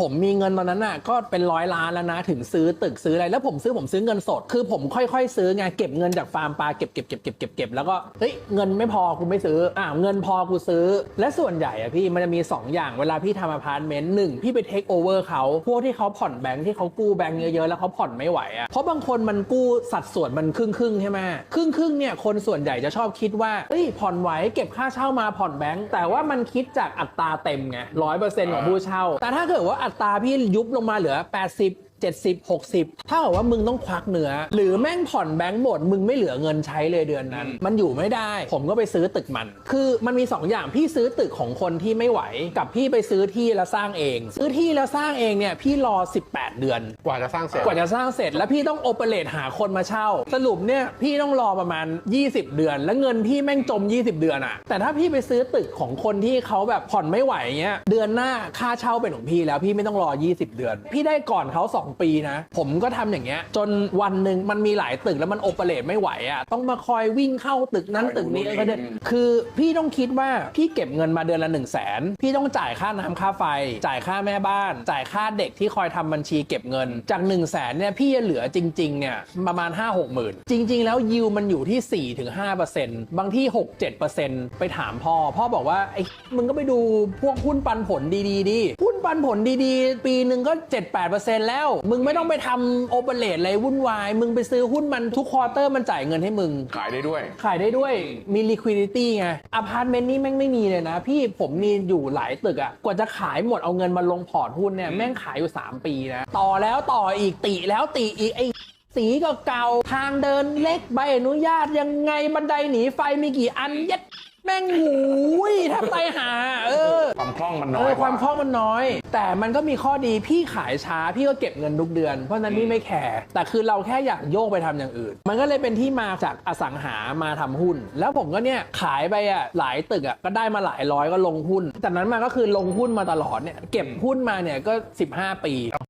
ผมมีเงินตอนนั้นน่ะก็เป็นร้อยล้านแล้วนะถึงซื้อตึกซื้ออะไรแล้วผมซื้อผมซื้อเงินสด คือผมค่อยๆ ซื้อไงเก็บเงินจากฟาร์มปลาเก็บเก็บเก็บเก็บเก็บเก็บแล้วก็เฮ้ยเงินไม่พอกูไม่ซื้ออ่าเงินพอกูซื้อ และส่วนใหญ่อะพี่มันจะมีสองอย่างเวลาพี่ทำอพาร์ตเมนต์หนึ่งพี่ไปเทคโอเวอร์เขาพวกที่เขาผ่อนแบงค์ที่เขากู้แบงค์เยอะๆแล้วเขาผ่อนไม่ไหวอะเพราะบางคนมันกู้สัดส่วนมันครึ่งครึ่งใช่ไหมครึ่งครึ่งเนี่ยคนส่วนใหญ่จะชอบคิดว่าเฮ้ยผ่อนไหวเก็บค่าเช่ามาผ่อนแบงค์แต่ว่ามันคิดจากอัตราเต็มไงร้อยเปอร์เซ็นต์ของผู้เช่า แต่ถ้าเกิดว่าอัตราพี่ยุบลงมาเหลือ 80 70 60 ถ้ากับว่ามึงต้องควักเนื้อหรือแม่งผ่อนแบงค์หมดมึงไม่เหลือเงินใช้เลยเดือนนั้น มันอยู่ไม่ได้ ผมก็ไปซื้อตึกมัน คือมันมี 2 อย่างพี่ซื้อตึกของคนที่ไม่ไหว กับพี่ไปซื้อที่แล้วสร้างเอง ซื้อที่แล้วสร้างเองเนี่ยพี่รอ 18 เดือน กว่าจะสร้างเสร็จ กว่าจะสร้างเสร็จแล้วพี่ต้องโอเปเรตหาคนมาเช่า สรุปเนี่ยพี่ต้องรอประมาณ 20 เดือน แล้วเงินพี่แม่งจม 20 เดือนอะแต่ถ้าพี่ไปซื้อตึกของคนที่เขาแบบผ่อนไม่ไหวเงี้ยเดือนหน้าค่าเช่าเป็นของพี่แล้วพี่ไม่ต้องรอ 20 เดือน พี่ได้ก่อนเขา2ปีนะ ผมก็ทำอย่างเงี้ย จนวันหนึ่งมันมีหลายตึกแล้วมันโอเปเรตไม่ไหวอะต้องมาคอยวิ่งเข้าตึกนั้นตึกนี้เออเดี๋ยวคือพี่ต้องคิดว่าพี่เก็บเงินมาเดือนละ1 0 0 0 0แสนพี่ต้องจ่ายค่าน้ำค่าไฟ จ่ายค่าแม่บ้าน จ่ายค่าเด็กที่คอยทำบัญชีเก็บเงินจาก1 0 0 0 0แสนเนี่ยพี่จะเหลือจริงๆเนี่ยประมาณ 5 6หมื่นจริง ๆ แล้วยิวมันอยู่ที่4-5%บางที่ 6-7%ไปถามพ่อ พ่อบอกว่าไอ้มึงก็ไปดูพวกหุ้นปันผลดีๆดิหุ้นปันผลดีๆ ปีหนึ่งก็ 7-8%แล้วมึงไม่ต้องไปทำโอเปเรตอะไรวุ่นวาย มึงไปซื้อหุ้นมันทุกควอเตอร์มันจ่ายเงินให้มึง ขายได้ด้วย ขายได้ด้วยมี liquidity ไงอพาร์ตเมนต์นี่แม่งไม่มีเลยนะ พี่ผมมีอยู่หลายตึกอะกว่าจะขายหมดเอาเงินมาลงพอร์ตหุ้นเนี่ยแม่งขายอยู่ 3 ปีนะ ต่อแล้วต่ออีกติแล้วติอีกไอ้สีก็เก่าทางเดินเล็กใบอนุญาตยังไงบันไดหนีไฟมีกี่อันเย็ดแม่งหูยแทบไปหา เออ ความคล่องมันน้เออยอกความคล่องมันน้อย แต่มันก็มีข้อดีพี่ขายช้าพี่ก็เก็บเงินทุกเดือน เพราะฉะนั้นพี่ไม่แคร์แต่คือเราแค่อยากโยกไปทำอย่างอื่น มันก็เลยเป็นที่มาจากอสังหามาทำหุ้น แล้วผมก็เนี่ยขายไปอะหลายตึกอะก็ได้มาหลายร้อยก็ลงหุ้นจากนั้นมาก็คือลงหุ้นมาตลอดเนี่ยเก็บหุ้นมาเนี่ยก็ 15 ปี